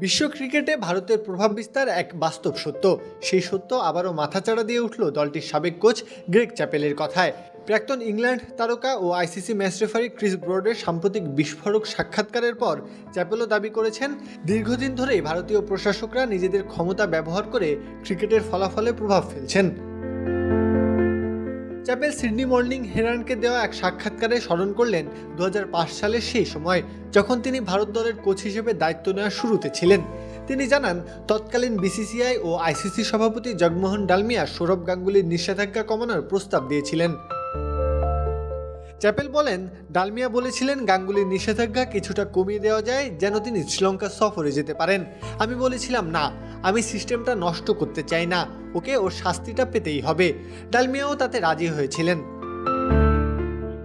বিশ্ব ক্রিকেটে ভারতের প্রভাব বিস্তার এক বাস্তব সত্য। সেই সত্য আবারও মাথাচাড়া দিয়ে উঠল দলটির সাবেক কোচ গ্রেক চ্যাপেলের কথায়। প্রাক্তন ইংল্যান্ড তারকা ও আইসিসি ম্যাচ রেফারি ক্রিস ব্রডের সাম্প্রতিক বিস্ফোরক সাক্ষাৎকারের পর চ্যাপেলও দাবি করেছেন, দীর্ঘদিন ধরেই ভারতীয় প্রশাসকরা নিজেদের ক্ষমতা ব্যবহার করে ক্রিকেটের ফলাফলে প্রভাব ফেলছেন। চ্যাপেল সিডনি মর্নিং হেরানকে দেওয়া এক সাক্ষাৎকারে স্মরণ করলেন দু হাজার পাঁচ সালের সেই সময়, যখন তিনি ভারত দলের কোচ হিসেবে দায়িত্ব নেওয়ার শুরুতে ছিলেন। তিনি জানান, তৎকালীন বিসিসিআই ও আইসিসি সভাপতি জগমোহন ডালমিয়া সৌরভ গাঙ্গুলির নিষেধাজ্ঞা কমানোর প্রস্তাব দিয়েছিলেন। চ্যাপেল বলেন, ডালমিয়া বলেছিলেন, গাঙ্গুলির নিষেধাজ্ঞা কিছুটা কমিয়ে দেওয়া যায় যেন তিনি শ্রীলঙ্কা সফরে যেতে পারেন। আমি বলেছিলাম, না, আমি সিস্টেমটা নষ্ট করতে চাই না। ওকে ওর শাস্তিটা পেতেই হবে। ডালমিয়াও তাতে রাজি হয়েছিলেন।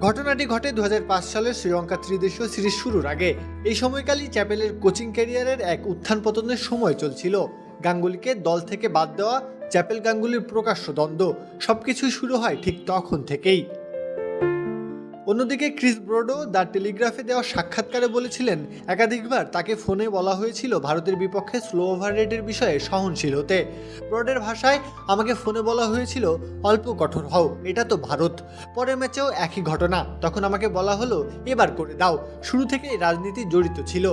ঘটনাটি ঘটে দু সালের শ্রীলঙ্কা ত্রিদেশীয় সিরিজ শুরুর আগে। এই সময়কালই চ্যাপেলের কোচিং ক্যারিয়ারের এক উত্থান পতনের সময় চলছিল। গাঙ্গুলিকে দল থেকে বাদ দেওয়া চ্যাপেল গাঙ্গুলির প্রকাশ্য দ্বন্দ্ব। সবকিছুই শুরু হয় ঠিক তখন থেকেই। অন্যদিকে ক্রিস ব্রোডো দ্য টেলিগ্রাফে দেওয়া সাক্ষাৎকারে বলেছিলেন, একাধিকবার তাকে ফোনে বলা হয়েছিল ভারতের বিপক্ষে স্লো ওভার রেটের বিষয়ে সহনশীল হতে। ব্রডের ভাষায়, আমাকে ফোনে বলা হয়েছিল, অল্প কঠোর হও, এটা তো ভারত। পরের ম্যাচেও একই ঘটনা, তখন আমাকে বলা হলো, এবার করে দাও। শুরু থেকেই রাজনীতি জড়িত ছিল।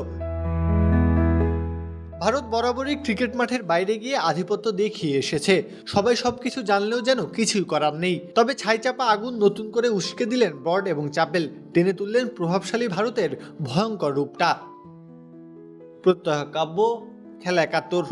ভারত বরাবরই ক্রিকেট মাঠের বাইরে গিয়ে আধিপত্য দেখিয়ে এসেছে। সবাই সবকিছু জানলেও যেন কিছুই করার নেই। তবে ছাই চাপা আগুন নতুন করে উস্কে দিলেন ব্রড এবং চাপেল টেনে তুললেন প্রভাবশালী ভারতের ভয়ঙ্কর রূপটা। প্রত্যহ কাব্য, খেলা একাত্তর।